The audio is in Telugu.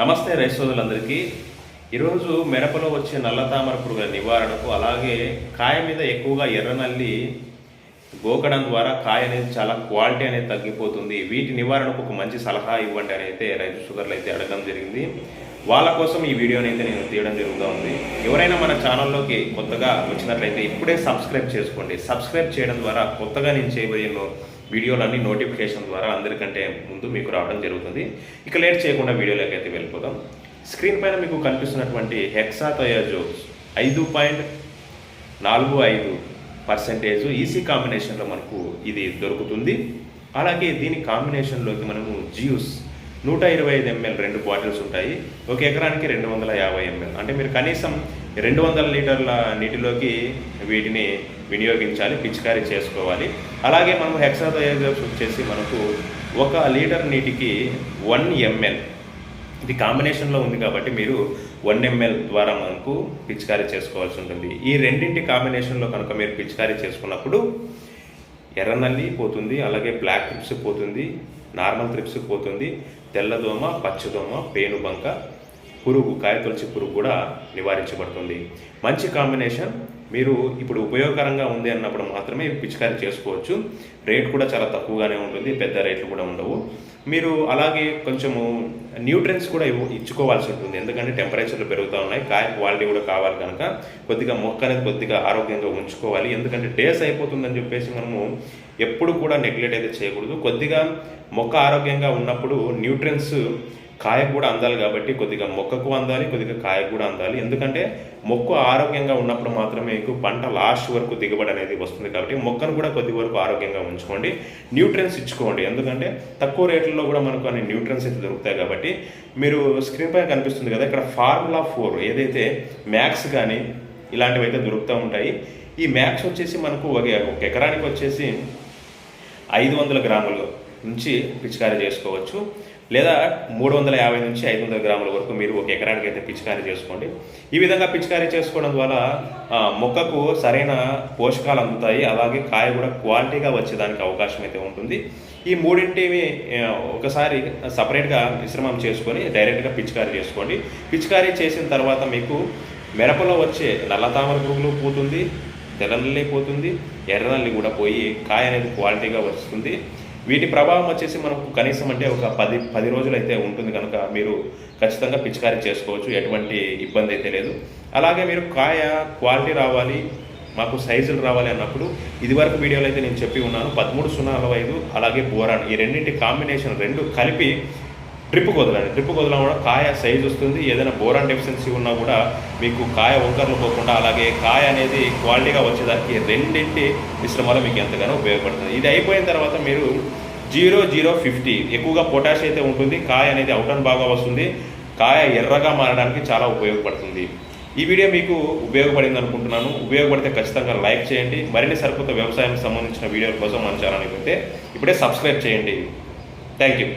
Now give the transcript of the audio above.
నమస్తే రైతు సోదరులందరికీ. ఈరోజు మిరపలో వచ్చే నల్ల తామర పురుగుల నివారణకు అలాగే కాయ మీద ఎక్కువగా ఎర్రనల్లి గోకడం ద్వారా కాయ అనేది చాలా క్వాలిటీ అనేది తగ్గిపోతుంది. వీటి నివారణకు ఒక మంచి సలహా ఇవ్వండి అని అయితే రైతు షుగర్లు అయితే అడగడం జరిగింది. వాళ్ళ కోసం ఈ వీడియోని అయితే నేను తీయడం జరుగుతూ ఉంది. ఎవరైనా మన ఛానల్లోకి కొత్తగా వచ్చినట్లయితే ఇప్పుడే సబ్స్క్రైబ్ చేసుకోండి. సబ్స్క్రైబ్ చేయడం ద్వారా కొత్తగా నేను చేయబోయే వీడియోలన్నీ నోటిఫికేషన్ ద్వారా అందరికంటే ముందు మీకు రావడం జరుగుతుంది. ఇక లేట్ చేయకుండా వీడియోలోకి అయితే వెళ్ళిపోదాం. స్క్రీన్ పైన మీకు కనిపిస్తున్నటువంటి హెక్సాథయాజోస్ ఐదు పాయింట్ నాలుగు ఐదు పర్సెంటేజ్ ఈసీ కాంబినేషన్లో మనకు ఇది దొరుకుతుంది. అలాగే దీని కాంబినేషన్లోకి మనము జ్యూస్ నూట ఇరవై ఐదు ఎంఎల్ రెండు బాటిల్స్ ఉంటాయి. ఒక ఎకరానికి రెండు వందల యాభై ఎంఎల్. అంటే మీరు కనీసం రెండు వందల లీటర్ల నీటిలోకి వీటిని వినియోగించాలి పిచికారీ చేసుకోవాలి. అలాగే మనం హెక్సాథయాజోస్ వచ్చేసి మనకు ఒక లీటర్ నీటికి వన్ ఎంఎల్ ఇది కాంబినేషన్లో ఉంది కాబట్టి మీరు వన్ ఎంఎల్ ద్వారా మనకు పిచికారీ చేసుకోవాల్సి ఉంటుంది. ఈ రెండింటి కాంబినేషన్లో కనుక మీరు పిచికారీ చేసుకున్నప్పుడు ఎర్రనల్లి పోతుంది అలాగే బ్లాక్ ట్రిప్స్ పోతుంది నార్మల్ ట్రిప్స్ పోతుంది తెల్లదోమ పచ్చదోమ పేనుబంక పురుగు కాయతొలచి పురుగు కూడా నివారించబడుతుంది. మంచి కాంబినేషన్. మీరు ఇప్పుడు ఉపయోగకరంగా ఉంది అన్నప్పుడు మాత్రమే పిచికారీ చేసుకోవచ్చు. రేట్ కూడా చాలా తక్కువగానే ఉంటుంది పెద్ద రేట్లు కూడా ఉండవు. మీరు అలాగే కొంచెము న్యూట్రియన్స్ కూడా ఇచ్చుకోవాల్సి ఉంటుంది. ఎందుకంటే టెంపరేచర్లు పెరుగుతూ ఉన్నాయి. కాయ క్వాలిటీ కూడా కావాలి కనుక కొద్దిగా మొక్క అనేది కొద్దిగా ఆరోగ్యంగా ఉంచుకోవాలి. ఎందుకంటే డేస్ అయిపోతుందని చెప్పేసి మనము ఎప్పుడు కూడా నెగ్లెక్ట్ అయితే చేయకూడదు. కొద్దిగా మొక్క ఆరోగ్యంగా ఉన్నప్పుడు న్యూట్రియన్స్ కాయ కూడా అందాలి కాబట్టి కొద్దిగా మొక్కకు అందాలి కొద్దిగా కాయ కూడా అందాలి. ఎందుకంటే మొక్క ఆరోగ్యంగా ఉన్నప్పుడు మాత్రమే మీకు పంట లాస్ట్ వరకు దిగుబడి అనేది వస్తుంది కాబట్టి మొక్కను కూడా కొద్ది వరకు ఆరోగ్యంగా ఉంచుకోండి. న్యూట్రియన్స్ ఇచ్చుకోండి. ఎందుకంటే తక్కువ రేట్లలో కూడా మనకు అన్ని న్యూట్రియన్స్ అయితే దొరుకుతాయి కాబట్టి మీరు స్క్రీన్ పైన కనిపిస్తుంది కదా ఇక్కడ ఫార్ములా ఫోర్ ఏదైతే మ్యాక్స్ కానీ ఇలాంటివి అయితే దొరుకుతూ ఉంటాయి. ఈ మ్యాక్స్ వచ్చేసి మనకు ఒక ఎకరానికి వచ్చేసి ఐదు వందల గ్రాములు. నుంచి పిచికారీ చేసుకోవచ్చు. లేదా మూడు వందల యాభై నుంచి ఐదు వందల గ్రాముల వరకు మీరు ఒక ఎకరానికి అయితే పిచికారీ చేసుకోండి. ఈ విధంగా పిచికారీ చేసుకోవడం ద్వారా మొక్కకు సరైన పోషకాలు అందుతాయి. అలాగే కాయ కూడా క్వాలిటీగా వచ్చేదానికి అవకాశం అయితే ఉంటుంది. ఈ మూడింటివి ఒకసారి సపరేట్గా మిశ్రమం చేసుకొని డైరెక్ట్గా పిచికారీ చేసుకోండి. పిచికారీ చేసిన తర్వాత మీకు మిరపలో వచ్చే నల్ల తామర పురుగులు పోతుంది తెల్లనల్లి పోతుంది ఎర్రనల్లి కూడా పోయి కాయ అనేది క్వాలిటీగా వస్తుంది. వీటి ప్రభావం వచ్చేసి మనకు కనీసం అంటే ఒక పది పది రోజులు అయితే ఉంటుంది కనుక మీరు ఖచ్చితంగా పిచికారీ చేసుకోవచ్చు ఎటువంటి ఇబ్బంది అయితే లేదు. అలాగే మీరు కాయ క్వాలిటీ రావాలి మాకు సైజులు రావాలి అన్నప్పుడు ఇదివరకు వీడియోలో అయితే నేను చెప్పి ఉన్నాను పదమూడు సున్నా నలభై ఐదు అలాగే బోరాన్ ఈ రెండింటి కాంబినేషన్ రెండు కలిపి డ్రిప్ వదలండి డ్రిప్ వదలడం కూడా కాయ సైజ్ వస్తుంది. ఏదైనా బోరాన్ డెఫిషియన్సీ ఉన్నా కూడా మీకు కాయ వంకర్లు పోకుండా అలాగే కాయ అనేది క్వాలిటీగా వచ్చేదానికి రెండింటి మిశ్రమాలు మీకు ఎంతగానో ఉపయోగపడుతుంది ఇది అయిపోయిన తర్వాత మీరు జీరో జీరో ఫిఫ్టీ ఎక్కువగా పొటాష్ అయితే ఉంటుంది. కాయ అనేది అవుటన్ బాగా వస్తుంది. కాయ ఎర్రగా మారడానికి చాలా ఉపయోగపడుతుంది. ఈ వీడియో మీకు ఉపయోగపడింది అనుకుంటున్నాను. ఉపయోగపడితే ఖచ్చితంగా లైక్ చేయండి. మరిన్ని సరికొత్త వ్యవసాయానికి సంబంధించిన వీడియోల కోసం మన ఛానల్ అయితే ఇప్పుడే సబ్స్క్రైబ్ చేయండి. Thank you